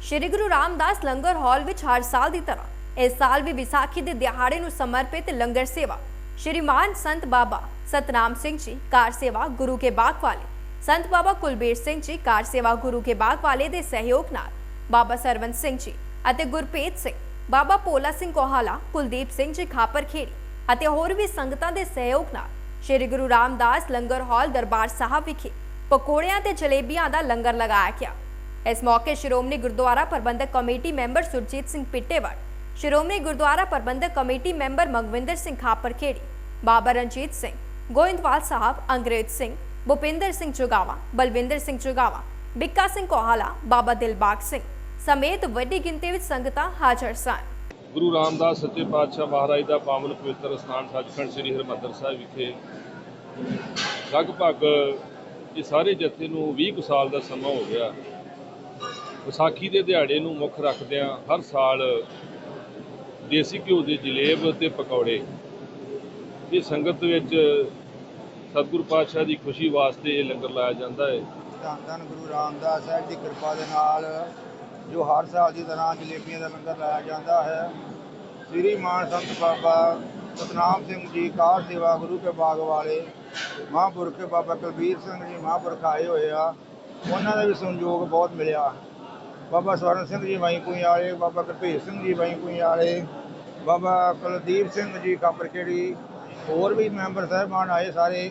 ਸ਼੍ਰੀ ਗੁਰੂ ਰਾਮਦਾਸ ਲੰਗਰ ਹਾਲ ਵਿੱਚ ਹਰ ਸਾਲ ਦੀ ਤਰ੍ਹਾਂ, ਇਸ ਸਾਲ ਵੀ ਵਿਸਾਖੀ ਦੇ ਦਿਹਾੜੇ ਨੂੰ ਸਮਰਪਿਤ ਲੰਗਰ ਸੇਵਾ ਸ਼੍ਰੀਮਾਨ ਸੰਤ ਬਾਬਾ ਸਤਨਾਮ ਸਿੰਘ ਜੀ, ਕਾਰ ਸੇਵਾ ਗੁਰੂ ਕੇ ਬਾਗ ਵਾਲੇ, ਸੰਤ ਬਾਬਾ ਕੁਲਬੀਰ ਸਿੰਘ ਜੀ, ਕਾਰ ਸੇਵਾ ਗੁਰੂ ਕੇ ਬਾਗ ਵਾਲੇ ਦੇ ਸਹਿਯੋਗ ਨਾਲ, ਬਾਬਾ ਸਰਵੰਤ ਸਿੰਘ ਜੀ ਅਤੇ ਗੁਰਪ੍ਰੀਤ ਸਿੰਘ, ਬਾਬਾ ਪੋਲਾ ਸਿੰਘ ਕੋਹਾਲਾ, ਕੁਲਦੀਪ ਸਿੰਘ ਜੀ ਖਾਪਰ ਖੇੜੀ ਅਤੇ ਹੋਰ ਵੀ ਸੰਗਤਾਂ ਦੇ ਸਹਿਯੋਗ ਨਾਲ, ਸ਼੍ਰੀ ਗੁਰੂ ਰਾਮਦਾਸ ਲੰਗਰ ਹਾਲ ਦਰਬਾਰ ਸਾਹਿਬ ਵਿਖੇ ਪਕੌੜਿਆਂ ਤੇ ਜਲੇਬੀਆਂ ਦਾ ਲੰਗਰ ਲਗਾਇਆ ਗਿਆ। ਇਸ ਮੌਕੇ Shiromani Gurdwara Prabandhak Committee member Surjit Singh Pittewar Shiromani Gurdwara Prabandhak Committee member Magwinder Singh Khapar Baba Ranjit Singh, Goindwal Sahib, Angrez Singh, Bhupinder Singh Chugawa, Balwinder Singh Chugawa, Bikka Singh Kohala, Baba Dilbag Singh ਸਮੇਤ ਵੱਡੀ ਗਿਣਤੀ ਵਿੱਚ ਸੰਗਤਾਂ ਹਾਜ਼ਰ ਸਨ। ਗੁਰੂ ਰਾਮਦਾਸ ਸੱਚੇ ਪਾਤਸ਼ਾਹ ਮਹਾਰਾਜ ਦਾ ਪਾਵਨ ਪਵਿੱਤਰ ਸਥਾਨ ਸੱਚਖੰਡ ਸ੍ਰੀ ਹਰਿਮੰਦਰ ਸਾਹਿਬ ਵਿਖੇ ਲਗਭਗ ਇਹ ਸਾਰੇ ਜਥੇ ਨੂੰ 20 ਸਾਲ ਦਾ ਸਮਾਂ ਹੋ ਗਿਆ। ਵਿਸਾਖੀ ਦੇ ਦਿਹਾੜੇ ਨੂੰ ਮੁੱਖ ਰੱਖਦਿਆਂ ਹਰ ਸਾਲ ਦੇਸੀ ਘਿਓ ਦੇ ਜਲੇਬ ਤੇ ਪਕੌੜੇ। ਇਹ ਸੰਗਤ ਵਿੱਚ ਸਤਿਗੁਰੂ ਪਾਤਸ਼ਾਹ ਦੀ ਖੁਸ਼ੀ ਵਾਸਤੇ ਇਹ ਲੰਗਰ ਲਾਇਆ ਜਾਂਦਾ ਹੈ। ਧੰਨ ਧੰਨ ਗੁਰੂ ਰਾਮਦਾਸ ਸਾਹਿਬ ਦੀ ਕਿਰਪਾ ਦੇ ਨਾਲ ਜੋ ਹਰ ਸਾਲ ਦੀ ਤਰ੍ਹਾਂ ਜਲੇਬੀਆਂ ਦਾ ਲੰਗਰ ਲਾਇਆ ਜਾਂਦਾ ਹੈ। ਸ੍ਰੀ ਮਾਨ ਸੰਤ ਬਾਬਾ ਸਤਨਾਮ ਸਿੰਘ ਜੀ ਕਾਰ ਸੇਵਾ ਗੁਰੂ ਕੇ ਬਾਗ ਵਾਲੇ, ਮਹਾਂਪੁਰਖ ਬਾਬਾ ਕੁਲਬੀਰ ਸਿੰਘ ਜੀ ਮਹਾਂਪੁਰਖ ਆਏ ਹੋਏ ਆ। ਉਹਨਾਂ ਦਾ ਵੀ ਸੰਯੋਗ ਬਹੁਤ ਮਿਲਿਆ। ਬਾਬਾ ਸਵਰਨ ਸਿੰਘ ਜੀ ਵਾਈਪੂਈ ਵਾਲੇ ਬਾਬਾ ਗੁਰਭੇਜ ਸਿੰਘ ਜੀ ਵਾਈਪੂਈ ਵਾਲੇ ਬਾਬਾ ਕੁਲਦੀਪ ਸਿੰਘ ਜੀ ਕਾਪਰਖੇੜੀ, ਹੋਰ ਵੀ ਮੈਂਬਰ ਸਾਹਿਬਾਨ ਆਏ ਸਾਰੇ।